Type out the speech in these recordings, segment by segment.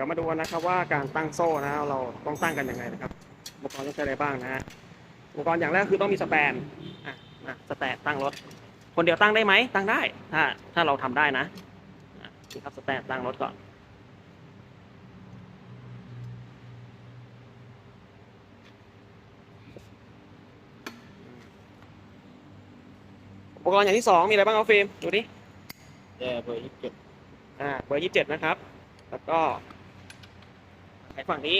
ดี๋ยวมาดูกันนะครับว่าการตั้งโซ่นะเราต้องตั้งกันยังไงนะครับอุปกรณ์ต้องใช้อะไรบ้างนะฮะอุปกรณ์อย่างแรกคือต้องมีสแตนอะนะสแตนตั้งรถ คนเดียวตั้งได้ไหมตั้งได้ถ้าถ้าเราทำได้นะอะนี่ครับสแตนตั้งรถก่อนอุปกรณ์อย่างที่สองมีอะไรบ้างครับฟิล์มดูดิแย่เบอร์ยี่สิบเจ็ดอ่าเบอร์ยี่สิบเจ็ดนะครับ แล้วก็ ไขฝั่งนี้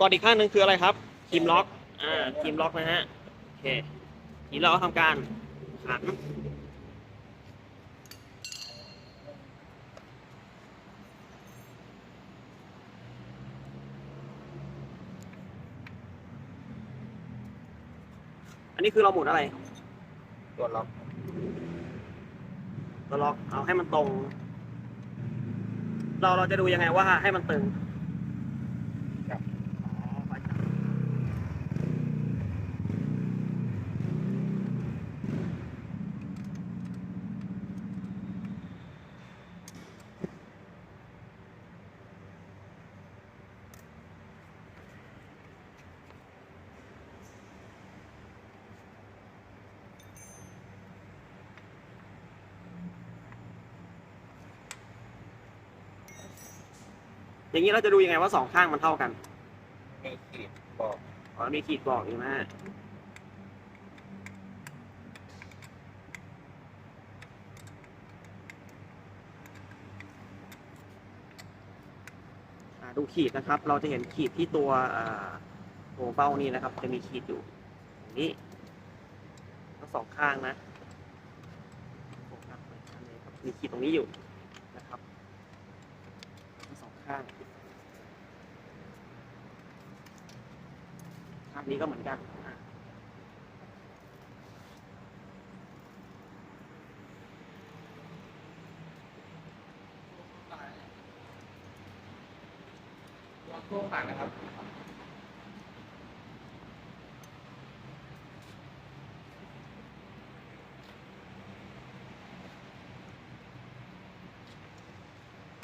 ก่อนอีกข้างหนึ่งคืออะไรครับคีมล็อก อ่าคีมล็อกนะฮะ โอเค ทีนี้เราก็ทำการขัน อันนี้คือเราหมุนอะไร ตัวล็อกเราล็อกเอาให้มันตรง เราเราจะดูยังไงว่าให้มันตึง ครับ อ๋อไปจับ อย่างนี้เราจะดูยังไงว่าสองข้างมันเท่ากันมีขีดบอกอ๋อมีขีดบอกอยู่นะฮะอ่าดูขีดนะครับ เราจะเห็นขีดที่ตัวอ่าตัวเบ้านี่นะครับ จะมีขีดอยู่อย่างนี้ทั้งสองข้างนะโฟกัสไว้ข้างนี้ครับมีขีดตรงนี้อยู่นะครับ ทั้งสองข้างภาพนี้ก็เหมือนกันตัวต่างนะครับ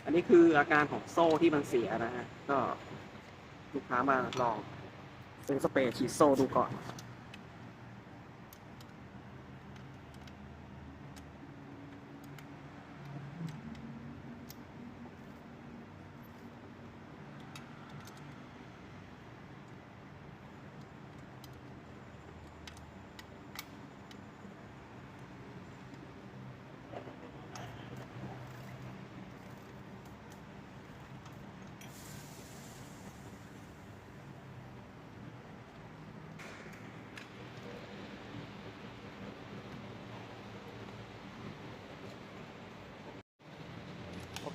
อันนี้คืออาการของโซ่ที่มันเสียนะฮะ ก็ลูกค้ามาลองซื้อสเปรย์ฉีดโซ่ดูก่อน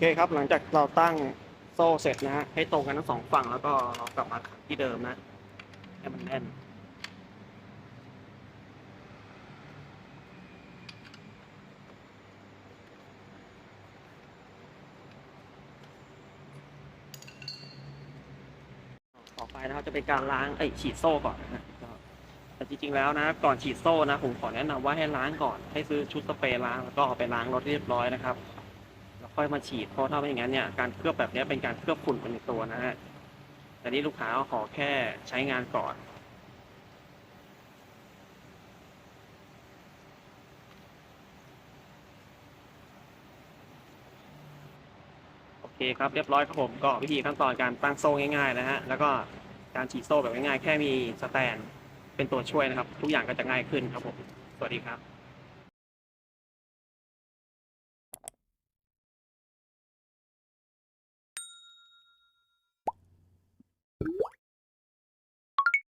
เคครับ หลังจากเราตั้งโซ่เสร็จนะฮะให้ตรงกันทั้งสองฝั่งแล้วก็เรากลับมาที่เดิมนะให้มันแน่นต่อไปนะครับจะเป็นการล้างเอ้ฉีดโซ่ก่อนนะฮะก็แต่จริงๆแล้วนะ ก่อนฉีดโซ่นะผมขอแนะนำว่าให้ล้างก่อนให้ซื้อชุดสเปรย์ล้างแล้วก็เอาไปล้างรถเรียบร้อยนะครับ ค่อยมาฉีดเพราะถ้าไม่อย่างนั้นเนี่ยการเคลือบแบบนี้เป็นการเคลือบฝุ่นไปในตัวนะฮะแต่นี่ลูกค้าขอแค่ใช้งานก่อน โอเคครับเรียบร้อยครับผมก็วิธีขั้นตอนการตั้งโซ่ง่ายๆนะฮะแล้วก็การฉีดโซ่แบบง่ายๆแค่มีสแตนเป็นตัวช่วยนะครับ ทุกอย่างก็จะง่ายขึ้นครับผม สวัสดีครับ